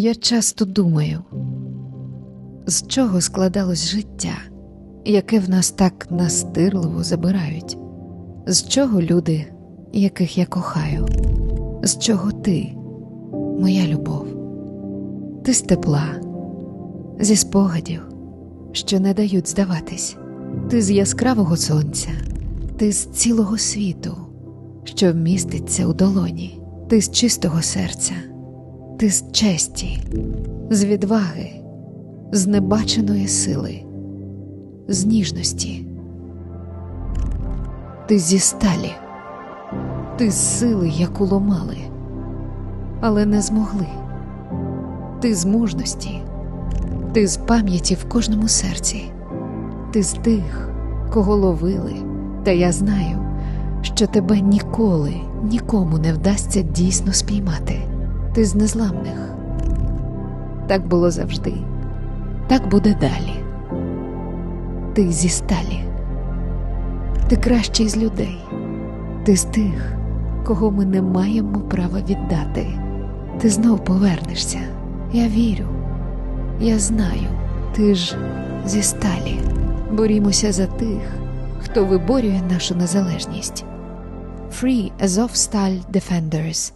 Я часто думаю, з чого складалось життя, яке в нас так настирливо забирають, з чого люди, яких я кохаю, з чого ти, моя любов, ти з тепла, зі спогадів, що не дають здаватись, ти з яскравого сонця, ти з цілого світу, що вміститься у долоні, ти з чистого серця, ти з честі, з відваги, з небаченої сили, з ніжності. Ти зі сталі, ти з сили, яку ломали, але не змогли. Ти з мужності, ти з пам'яті в кожному серці, ти з тих, кого ловили, та я знаю, що тебе ніколи нікому не вдасться дійсно спіймати. Ти з незламних. Так було завжди, так буде далі. Ти зі сталі, ти кращий з людей, ти з тих, кого ми не маємо права віддати. Ти знов повернешся. Я вірю, я знаю, ти ж зі сталі. Борімося за тих, хто виборює нашу незалежність. Free Azovstal Defenders